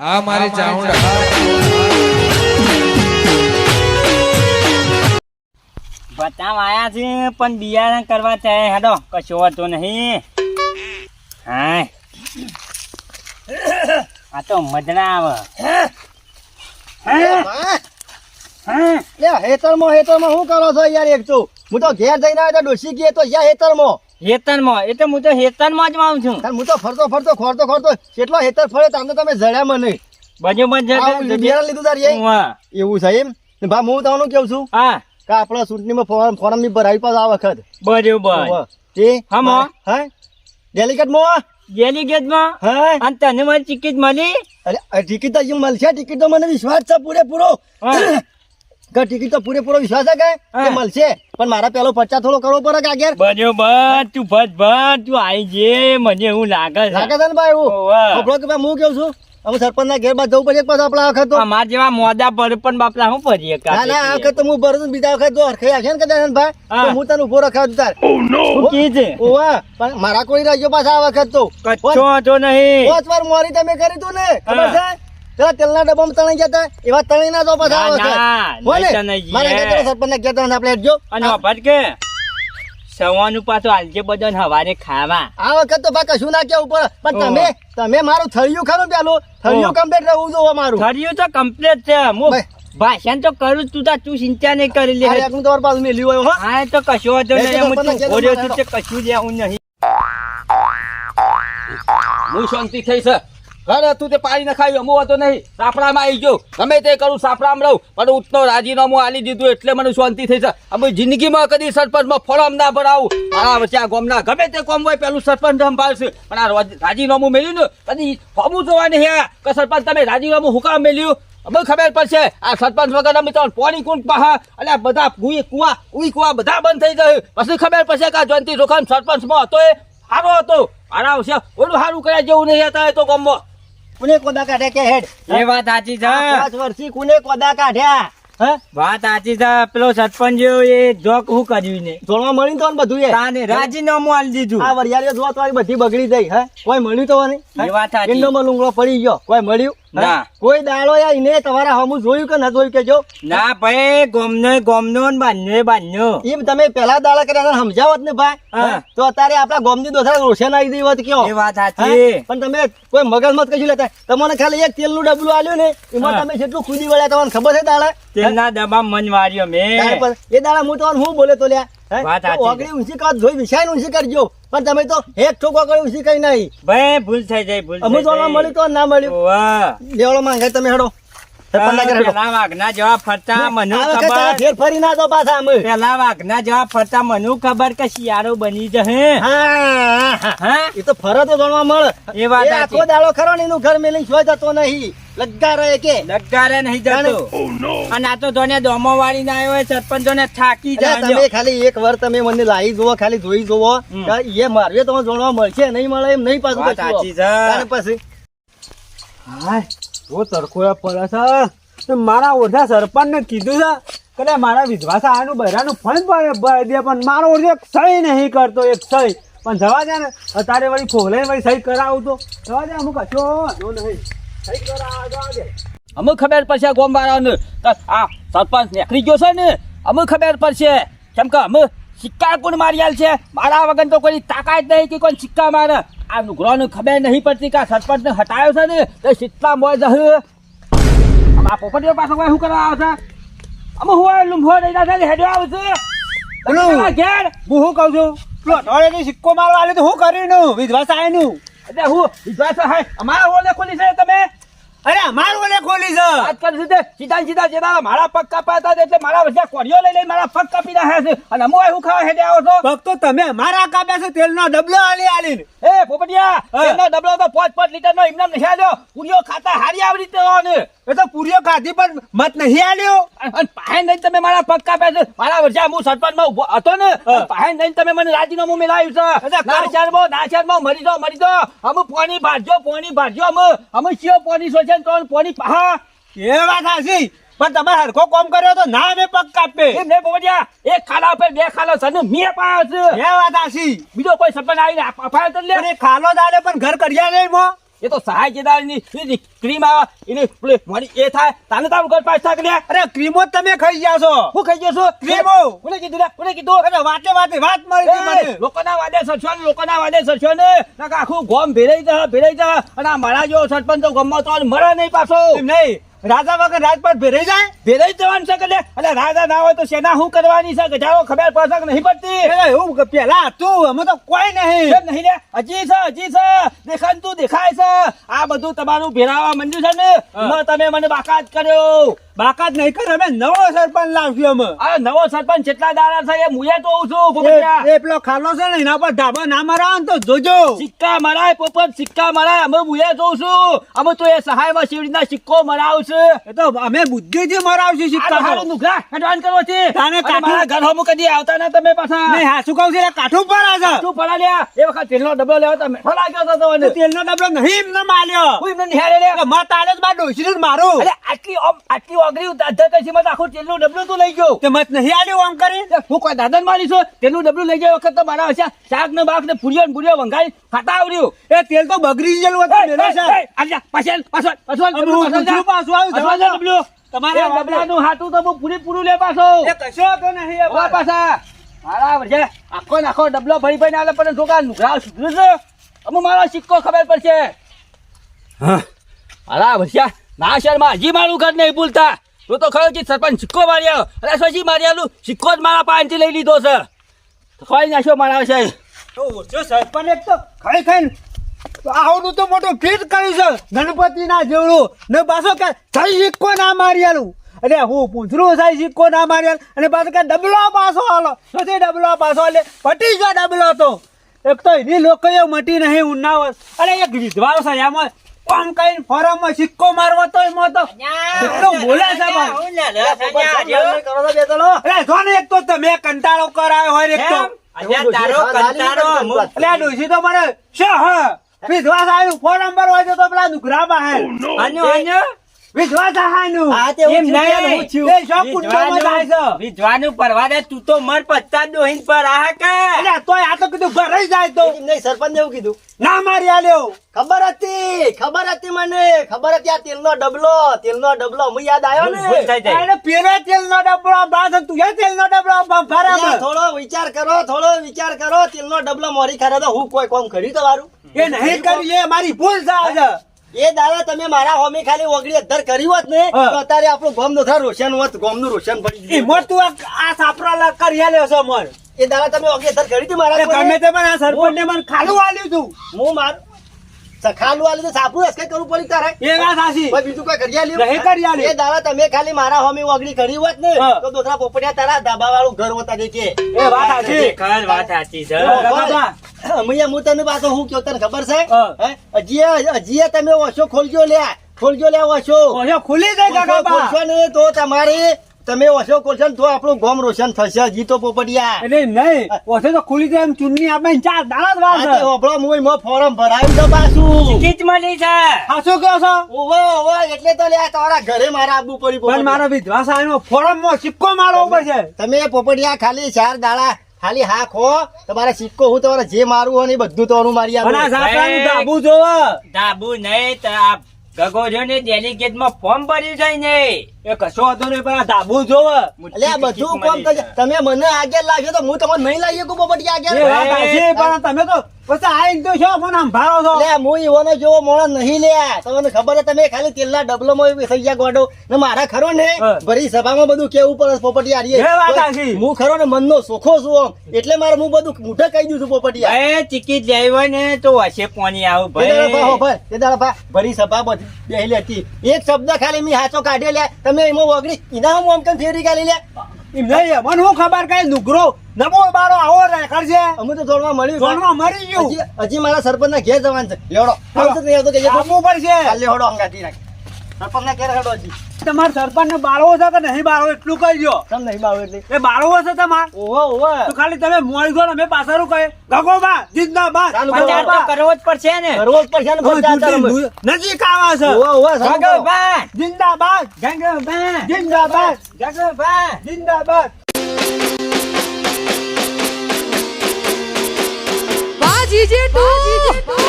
આ મારી ચાઉંડા બતાવ આયા છે પણ બિયારણ કરવા ચાહે હેડો કશો વાંધો નહીં. હા આ તો મજણા આવે. હેતરમાં હેતરમાં હેતરમાં શું કરો છો? યાર એક તો હું તો ઘેર જઈને આવ્યો તો ડોસી ગયે તો જ્યાં હેતરમાં હેતનમાં એ હું તો હેતરમાં જ આવું છું. હું તો ફરતો ફરતો ખોરતો ખોરતો કેટલો હેતર ફરે તમને તમે જડ્યા મને. બાજુ બાજુ બિયારણ લીધું તારી એવું છે એમ? ભા હું તમને કેવું છું? હા. કે આપણા ચૂંટણીમાં ફોરમ ફોરમની ભરાવી પાસ આ વખત. બરોબર. તે હા, મો? ડેલિકેટમાં? ડેલિગેટમાં? હા. અને તને મારી ટિકિટ મળી? અરે ટિકિટ તો મળશે ટિકિટ તો મને વિશ્વાસ છે પૂરેપૂરો. કે ટિકિટ તો પૂરેપૂરો વિશ્વાસ છે કે કે મળશે. પણ મારા પેલો પચાસ થોડો કરવો પડે કે આગળ બરોબર તું ભજ ભજ તું આવી જે મને એવું લાગે લાગે છે છે ને ભાઈ એવું? કે હું કેવું છું? અમે સરપંચ ના ઘેર બાદ જવું પડે પાછું આપણા વખત તો? અમાર જેવા મોદા પર પણ બાપલા હું કરીએ ના ના આ વખત તો હું ભરું છું બીજા વખત જો હરખાઈ આવશે ને કદાચ ભાઈ હું. તને ઊભો રખાવ તાર. શું કી છે ઓવા પણ મારા કોઈ રાજ્યો પાછા આ વખત તો. કચ્છો તો નહીં. પાંચ વાર મોરી તમે કરી તું ને. ખબર છે. પેલા તેલના ડબ્બામાં તણાઈ ગયા હતા એવા તણાઈ ના તો પાછા આ ના, વખત ના, હો ને? મારા ગયા. ઘેર તો સરપંચના આપણે. અને ભટકે કે સવાનું પાછું આલજે બધાને હવારે ખાવા. આ વખત તો ભાઈ શું નાખ્યા ઉપર પણ તમે તમે મારું થળિયું ખરું પેલું? થળિયું કમ્પ્લીટ રહેવું જોવો મારું. થળિયું તો કમ્પ્લીટ છે. હું. ભાષણ તો કરું જ તું તા તું ચિંતા નહીં કરી લે. હું તમારું પાછું મેલ્યું હોય હા. તો કશો હતો નહીં. હું તું છું તે કશું લેવું નહીં. હું શાંતિ થઈ છે. ઘરે તું તે પાણી નખાયું અમુ હતો નહીં. સાપડામાં આવી ગયો. ગમે તે કરું, સાપડામાં રહું પણ ઉઠનો રાજીનામું આલી દીધું એટલે મને શાંતિ થઈ છે અમે જિંદગીમાં કદી સરપંચમાં ફોરમ ના ભરાવું. મારા વચ્ચે આ ગોમના, ગમે તે કોમ હોય પેલું સરપંચ સંભાળશે. પણ આ રાજીનામું મેળ્યું ને, કદી હમું જોવા નહીં હે કે સરપંચ, તમે રાજીનામું હુકામ મેલ્યું અમે ખબર પડશે. આ સરપંચ વગર અમે તો પોણી કુંડ પાહા. આ બધા કુઈ કુવા, ઉઈ, કુવા બધા બંધ થઈ જાય પછી ખબર પડશે કે જયંતિ જોખમ સરપંચમાં હતો એ. સારો હતો. આરામ છે ઓલું સારું કર્યા જેવું નહીં હતા એ તો ગામમાં. કોને કોદા કાઢ્યા કે હેડ? એ વાત સાચી છે. પાંચ વર્ષથી કોને કોદા કાઢ્યા? હે? વાત સાચી છે. પેલો સરપંચ એ જોક હું કર્યું ને? જોડવા મળી તો બધું એ તાને રાજીનામું આલી દીધું. આ વરિયાળીઓ જોવા તો બધી બગડી ગઈ હે? કોઈ મળ્યું તો નહીં એ વાત સાચી. લૂંગડો પડી ગયો. કોઈ મળ્યું? ના. કોઈ દાડો યાર એને તમારા હમુ જોયું કે ના જોયું કે જો ના ભાઈ ગોમનો ગોમનો ને બાંધ્યો એ તમે પેલા દાડા કર્યા હતા સમજાવત ને ભાઈ તો અત્યારે આપણા ગોમની દોસરા રોશન આવી ગઈ વાત કયો. એ વાત સાચી. પણ તમે કોઈ મગજમત કશું લેતા તમને ખાલી એક તેલનું ડબલું આલ્યું ને એમાં તમે જેટલું ખુદી વળ્યા તમને ખબર છે દાડા? તેલના ડબ્બા મન વાર્યો મેં એ દાડા હું તમને હું બોલે તો લ્યા? વાત સાચી ઓગળી ઊંચી કાત જોઈ વિશાળ ઊંચી કરજો પણ તમે તો એક ઠોક કર્યો છે કઈ નહીં. ભાઈ ભૂલ થઈ જાય ભૂલ અમુક જોડવા મળ્યું તો ના મળ્યું? વાહ દેવળો માંગે તમે હેડો. ખબર. ફરી ના પાછા અમે. પેલા વાઘના જેવા ફરતા મને ખબર કે શિયાળો બની જશે. એ તો ફરતો જાણવા મળે. એ વાત આખો દાડો ખરો ને એનું ઘર મેલી જતો નહીં. લગ્ગા રહે કે? લગારે નહીં જતો. અને આ તો જોને દોમો વાળી ના આવ્યો સરપંચો ને થાકી જાય તમે ખાલી એક વાર તમે મને લાવી જુઓ ખાલી જોઈ જુઓ. એ મારવે તમે જોણવા મળશે નહીં મળે એમ નહીં પાછું સાચી છે. પછી હાય ઓ તડકો પડે છે. મારા ઓઢા સરપંચ ને કીધું છે કે મારા વિધવા આનું બહેરાનું ફંડ પણ ભરી દે પણ મારો ઓરજો એક સહી નહીં કરતો એક સહી. પણ જવા દે ને અત્યારે વળી ખોલે વળી સહી કરાવું તો. જવા દે અમુક કશો. વાંધો નહીં અમે ખબર પડશે ગોમ વાળાને આ સરપંચ નીકળી ગયો છે ને અમે ખબર પડશે. કેમ કે અમે સિક્કા કોણ મારી આલ છે. મારા વગર તો કોઈ તાકાત નહીં કે કોઈ સિક્કા મારે. આ નુકરાને ખબર નહીં પડતી કે આ સરપંચને હટાયો છે ને તો મોય જશે. આ પોપટીઓ પાછો કોઈ શું કરવા આવશે અમે હું આ લુંભો દઈ નાખે હેડ્યો આવશે ઘેર? હું શું કહું છું? પેલો અઠવાડિયાની સિક્કો મારવા આવ્યો તો શું કર્યું વિધવા સાહેબનું એટલે હું વિશ્વાસ હાય અમારા ઓલે ખોલી છે તમે? અરે અમારું ઓલે ખોલી છે. કરી છે સીધા સીધા જેના મારા પગ કાપાતા હતા એટલે મારા વચ્ચે કોડિયો લઈ લઈ મારા પગ કાપી નાખ્યા છે. અને અમો શું ખાવા હેડે આવો છો? ફક્ત તમે મારા કાપ્યા છે તેલનો ડબલો આલી આલીને. એ પોપટિયા તેલનો ડબલો તો પાંચ પાંચ લીટરનો એમને નહીં આલ્યો. પૂરીઓ ખાતા હારી આવી રીતે એ તો પૂરીઓ ખાધી પણ મત નહીં આલ્યો. અને પાહે નહીં તમે મારા પગ કાપ્યા છે. મારા વર્ષે હું સરપંચમાં ઊભો હતો ને. પાહે નહીં તમે મને રાજીનામું મેલાવ્યું છે. ના શહેરમાં ના શહેરમાં મરી દો મરી દો અમે પોની ભાજ્યો પોણી ભાજ્યો અમે. અમે શિયો પોની સોચે છે ત્રણ પોની પાહા એ વાત હાસી પણ તમે હરખો કોમ કર્યો તો ના અમે પગ કાપે. એમ નહીં પોપટિયા એક ખાલા ઉપર બે ખાલા છે ને મેં પાયો છે. એ વાત હાચી. બીજો કોઈ સપન આવીને અપાયો તો લે. ખાલો દાડે પણ ઘર કર્યા નહીં મો. એ તો સહાય કેદારની ક્રીમ આવે એની મારી એ થાય તાને તારું ઘર પાછા કર્યા અરે ક્રીમો તમે ખાઈ ગયા છો. હું ખાઈ ગયો છું. ક્રીમો. મને કીધું મને કીધું? અરે વાતે વાતે વાત મારી મને લોકોના વાદે સરસો ને લોકોના વાદે સરસો ને નકર આખું ગોમ ભેરાઈ જા ભેરાઈ જા. અને આ મારા જેવો સરપંચ તો ગમો તો મરે નહીં પાછો. નહીં? રાજા વગર રાજપાટ ભેરાઈ જાય? ભેરાઈ જવાનું છે કે એટલે રાજા ના હોય તો સેના શું કરવાની છે? ગધાઓ ખબર પડશે કે નહીં પડતી? એવું પેલા તું અમે તો કોઈ નહીં. નહીં લે? હજી છે હજી છે. દેખાતું દેખાય છે. આ બધું તમારું ભેરાવા મંડ્યું છે ને? એમાં તમે મને બાકાત કર્યો. બાકાત નહીં કરે અમે નવો સરપંચ લાવશું અમે. આ નવો સરપંચ કેટલા દાડા છે એ મુએ તો છું પોપટિયા. એ પેલો ખાલો છે ને એના પર ઢાબા ના મારા તો જોજો. સિક્કા મરાય પોપટ સિક્કા મરાય. અમે મુએ જોઉં છું. અમે તો એ સહાયમાં શિવડીના સિક્કો મરાવ છે? એ તો અમે બુદ્ધિથી મરાવશું આ સિક્કા હારું નુકરા હેડવાન કરવો છે. તાને કાઠું- ઘર હમું કદી આવતા ના તમે પાછા. નહીં હાસુ કહું છે કાઠું પડે છે. તું પડા લ્યા. એ વખત તેલનો ડબલો લેવો તમે મેઠો ગયો તો તમને તેલનો ડબલો નહીં એમને માલ્યો. હું એમને નિહાળે લે મત આલે જ માર ડોસી મારું. અરે આટલી ઓમ- આટલી ઓગળી અધર કશીમાં તો આખું તેલનું ડબલું તું લઈ ગયો. તે મત નહીં આલ્યો આમ કરી. હું કોઈ દાદન મારી છું. તેલનું ડબલું લઈ ગયા વખત તો મારા હશે. શાક ને બાક ને પૂરીઓ ને પૂરીઓ વંગાઈ ખાતા આવડ્યું એ તેલ તો બગડી ગયેલું હતું પાછળ પાછળ પાછળ પાછળ હવે હું આવ્યું, જવા તમારે તમારે હાટું તો પૂરી પૂરું લે પાછો. એ કશો હતો નહીં એ પાછા. મારા વજે આખો ને આખો ડબલો ભરી ભરીને આલે પણ છોકરા નુકરા સુધરે છે. અમુ મારો સિક્કો ખબર પડશે. અલા ભસ્યા ના શહેરમાં હજી મારું ઘર નહીં ભૂલતા. તું તો ખરો કે સરપંચ સિક્કો માર્યો અરે પછી માર્યાલું સિક્કો જ મારા પાસેથી લઈ લીધો છે. ખોઈ નાખ્યો મારા છે તો સરપંચ એક તો ખાઈ ખાઈને આવડું તો મોટું ફીટ કર્યું છે. ગણપતિ ના જેવડું. ને પાછો કે થઈ સિક્કો ના માર્યાલું અરે હું પૂછરું થાય સિક્કો ના માર્યા અને પાછો કે ડબલો પાછો હાલો. નથી ડબલો પાછો એટલે પટી ગયો ડબલો તો. એક તો એની લોકોએ મટી નહીં ઉન્નાવત અરે એક વિધવા છે એમાં આમ કઈ ફોરમમાં સિક્કો મારવો તો એમ તો કેટલો બોલે છે. અરે જો ને એક તો તમે કંટાળો કરાયો હોય એક તો. એટલે આ ડોસી તો મને શું હ. વિધવા સાહેબ ફોન નંબર હોય તો તો પેલા નુકરા પાસે. વિધવા સાહેબ હા, તે હું એમ થયું હું છું. એ શોખ કુટુંબમાં જાય છે. વિધવાનું પરવા દે તું તો મર પત્તા ડોહીન પર આ કે? એટલે તોય આ તો કીધું ભરાઈ જાય તો. એમ નહીં, સરપંચે એવું કીધું. ના મારી આલ્યો. ખબર હતી ખબર હતી મને. ખબર હતી આ તેલનો ડબલો. તેલનો ડબલો હું યાદ આવ્યો ને? ભૂલ થઈ જાય. અરે પેલો તેલનો ડબલો બાદ તું એ તેલનો ડબલો અલ્યા, થોડો વિચાર કરો થોડો વિચાર કરો તેલનો ડબલો મોરી ખરે તો હું કોઈ કોમ કર્યું તમારું? એ નહીં કરી એ મારી ભૂલ છે આજે. એ દાદા તમે મારા હોમી ખાલી ઓગળી અધર કરી હોત ને તો અત્યારે આપણું ગોમ નો રોશન હોત ગોમનું રોશન પડી ગયું. મોટું આ- આ સાપરા લા કરી આલ્યો છો મોર. એ દાદા તમે ઓગળી અધર કરી હતી મારા ગમે તે પણ આ સરપંચને મને ખાલું આલ્યું તું. હું માર સખાલું આલ્યું તો સાપરું હસકે કરવું પડી તારે? એ વાત સાચી. બીજું કોઈ કરી આલ્યું? નહીં કરી આલ્યું. એ દાદા તમે ખાલી મારા હોમી ઓગળી કરી હોત ને. તો દોસરા પોપડિયા તારા ધાબા વાળું ઘર હોતા જે કે? એ વાત સાચી. વાત સાચી છે. અમૈયા હું તને પાછો હું કયો તને ખબર છે? હા. હે? હજી હજી તમે ઓછો ખોલજો લ્યા ખોલજો લ્યા ઓછો. ઓછો ખુલી જાય કાકા ખોલશો ને તો તમારી તમે ઓછો ખોલશો ને તો આપણું ગોમ રોશન થશે હજી તો પોપડિયા એટલે નહીં ઓછો તો ખુલી જાય એમ ચૂંટણી આપણે ચાર દાડા જ વાર આ તે છે હોભળો મુંયમાં ફોરમ ભરાવી દો પાછું. કીચ મળી છે. હા શું કહો છો? ઓવો ઓવો એટલે તો લ્યા તમારા ઘરે મારા આબુ પડી પણ મારો વિધવાસ આવ્યો ફોરમમાં સિક્કો મારવો પડશે. તમે પોપટિયા ખાલી ચાર દાડા ખાલી હા. ખો તમારા સિક્કો હું તમારે જે મારું હોય ને બધું તમારું મારી ઝાપડાનું ધાબુ જોવો. ધાબુ નહીં તો આ ગગોજો ને ડેલિગેટમાં ફોર્મ ભર્યું છે ને. એ કશો હતો નહીં પણ ધાબુ આ બધું કોમ કરજો. તમે મને આગળ લાવ્યો તો હું તમને નહીં લાવી શકું એ આગળ પણ તમે તો પછી આઈને તો છો મને સંભાળો છો. લે હું ઈવોનો જેવો મોણ નહીં લે. તમને ખબર છે તમે ખાલી તેલના ડબલોમાં થઈ ગયા ગોડો. ને મારા ખરો ને ભરી સભામાં બધું કેવું પડે પોપટી. એ સાચી. હું ખરો ને મનનો સોખો છું. એટલે મારે હું બધું મૂઠે કહી દઉં છું પોપટી એ ટિકિટ જાય હોય ને તો હશે પોની આવું ભાઈ. દાડા ભરી સભા બધી બેહેલી હતી એક શબ્દ ખાલી મેં હાચો કાઢ્યો લ્યા તમે એમાં વગડી. એના હું આમ કેમ ફેરી ગાલી લે? એમ નહીં મને હું ખબર કઈ? નુકરો નબો બારો આવો રેકર છે. અમે તો જોડવા મળી જોનમાં મરી ગયું. હજી મારા સરપંચ ના ઘેર જવાનું છે. લેવડો. આવતો નહીં આવતો કે જમવું પડશે. લેવડો અંગાતી નાખ સરપંચ ના ઘેર હેડો હજી તમારા સરપંચ ને બાળવો છે કે નહીં બાળવો એટલું કહી દો તમે નહીં બાળવો એટલે? એ બાળવો છે તમાર. ઓહો ઓહો. તો ખાલી તમે છો ને અમે પાછળ કહે ગગો બા જિંદાબાદ. પ્રચાર તો કરવો જ પડશે ને. કરવો જ પડશે ને. ચૂંટણી નજીક આવે છે. ઓહો ઓહો કરો. ગગોબા. જિંદાબાદ. ગગોબા. જિંદાબાદ. ગગોબા. જિંદાબાદ. વાહ જીજે ટુ